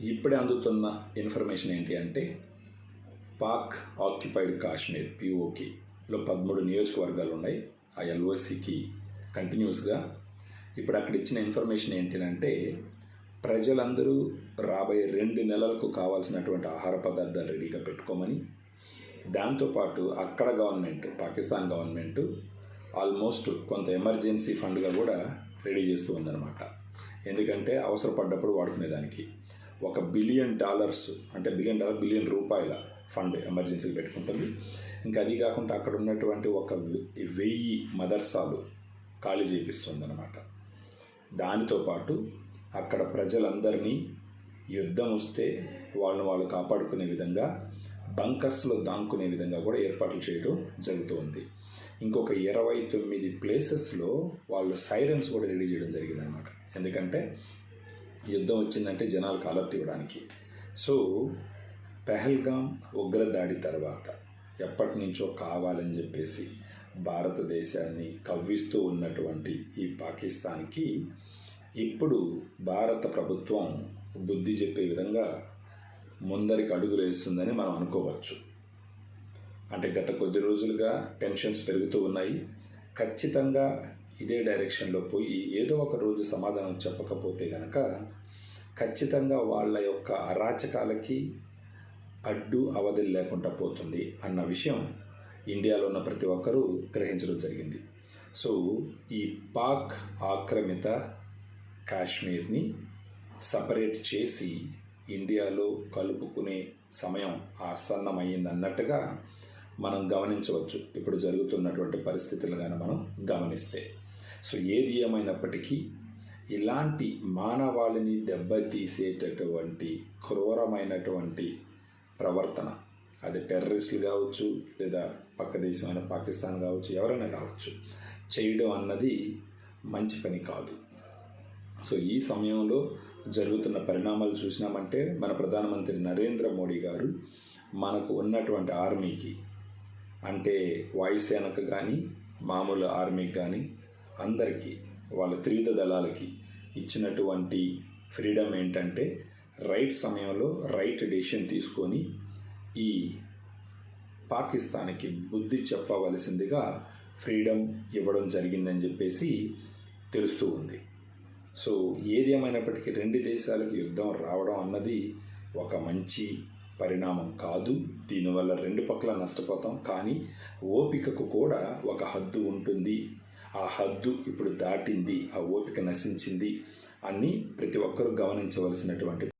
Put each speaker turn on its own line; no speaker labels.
ఇప్పుడే అందుతున్న ఇన్ఫర్మేషన్ ఏంటి అంటే పాక్ ఆక్యుపైడ్ కాశ్మీర్ పిఓకేలో పదమూడు నియోజకవర్గాలు ఉన్నాయి ఆ ఎల్ఓసికి కంటిన్యూస్గా. ఇప్పుడు అక్కడ ఇచ్చిన ఇన్ఫర్మేషన్ ఏంటంటే ప్రజలందరూ రాబోయే రెండు నెలలకు కావాల్సినటువంటి ఆహార పదార్థాలు రెడీగా పెట్టుకోమని దాంతోపాటు అక్కడ గవర్నమెంట్ పాకిస్తాన్ గవర్నమెంట్ ఆల్మోస్ట్ కొంత ఎమర్జెన్సీ ఫండ్గా కూడా రెడీ చేస్తూ ఉందన్నమాట. ఎందుకంటే అవసరపడ్డప్పుడు వాడుకునేదానికి. ఒక బిలియన్ డాలర్స్ అంటే బిలియన్ డాలర్ బిలియన్ రూపాయల ఫండ్ ఎమర్జెన్సీకి పెట్టుకుంటుంది. ఇంకా అది కాకుండా అక్కడ ఉన్నటువంటి ఒక వెయ్యి మదర్సాలు ఖాళీ చేపిస్తుంది అనమాట దానితో పాటు అక్కడ ప్రజలందరినీ యుద్ధం వస్తే వాళ్ళని వాళ్ళు కాపాడుకునే విధంగా బంకర్స్లో దాంకునే విధంగా కూడా ఏర్పాట్లు చేయడం జరుగుతుంది. ఇంకొక ఇరవై తొమ్మిది ప్లేసెస్లో వాళ్ళు సైరన్స్ కూడా రెడీ చేయడం జరిగిందనమాట ఎందుకంటే యుద్ధం వచ్చిందంటే జనాలు అలర్ట్ ఇవ్వడానికి సో పెహల్గాం ఉగ్రదాడి తర్వాత ఎప్పటి నుంచో కావాలని చెప్పేసి భారతదేశాన్ని కవ్విస్తూ ఉన్నటువంటి ఈ పాకిస్తాన్కి ఇప్పుడు భారత ప్రభుత్వం బుద్ధి చెప్పే విధంగా ముందరికి అడుగులు వేస్తుందని మనం అనుకోవచ్చు. అంటే గత కొద్ది రోజులుగా టెన్షన్స్ పెరుగుతూ ఉన్నాయి. ఖచ్చితంగా ఇదే డైరెక్షన్లో పోయి ఏదో ఒక రోజు సమాధానం చెప్పకపోతే గనక ఖచ్చితంగా వాళ్ళ యొక్క అరాచకాలకి అడ్డు అవధి లేకుండా పోతుంది అన్న విషయం ఇండియాలో ఉన్న ప్రతి ఒక్కరూ గ్రహించడం జరిగింది. సో ఈ పాక్ ఆక్రమిత కాశ్మీర్ని సపరేట్ చేసి ఇండియాలో కలుపుకునే సమయం ఆసన్నమైంది అన్నట్టుగా మనం గమనించవచ్చు. ఇప్పుడు జరుగుతున్నటువంటి పరిస్థితులు కానీ మనం గమనిస్తే. సో ఏది ఏమైనప్పటికీ ఇలాంటి మానవాళిని దెబ్బతీసేటటువంటి క్రూరమైనటువంటి ప్రవర్తన. అది టెర్రరిస్టులు కావచ్చు లేదా పక్క దేశమైన పాకిస్తాన్ కావచ్చు ఎవరైనా కావచ్చు. చేయడం అన్నది మంచి పని కాదు. సో ఈ సమయంలో జరుగుతున్న పరిణామాలు చూసినామంటే మన ప్రధానమంత్రి నరేంద్ర మోడీ గారు మనకు ఉన్నటువంటి ఆర్మీకి అంటే వాయుసేనకు కానీ మామూలు ఆర్మీకి కానీ అందరికీ వాళ్ళ త్రివిధ దళాలకి ఇచ్చినటువంటి ఫ్రీడమ్ ఏంటంటే రైట్ సమయంలో రైట్ డెసిషన్ తీసుకొని ఈ పాకిస్తాన్కి బుద్ధి చెప్పవలసిందిగా ఫ్రీడమ్ ఇవ్వడం జరిగిందని చెప్పేసి తెలుస్తూ ఉంది. సో ఏది ఏమైనప్పటికీ రెండు దేశాలకి యుద్ధం రావడం అన్నది ఒక మంచి పరిణామం కాదు. దీనివల్ల రెండు పక్కల నష్టపోతాం. కానీ ఓపికకు కూడా ఒక హద్దు ఉంటుంది. ఆ హద్దు ఇప్పుడు దాటింది. ఆ ఓపిక నశించింది అని ప్రతి ఒక్కరూ గమనించవలసినటువంటి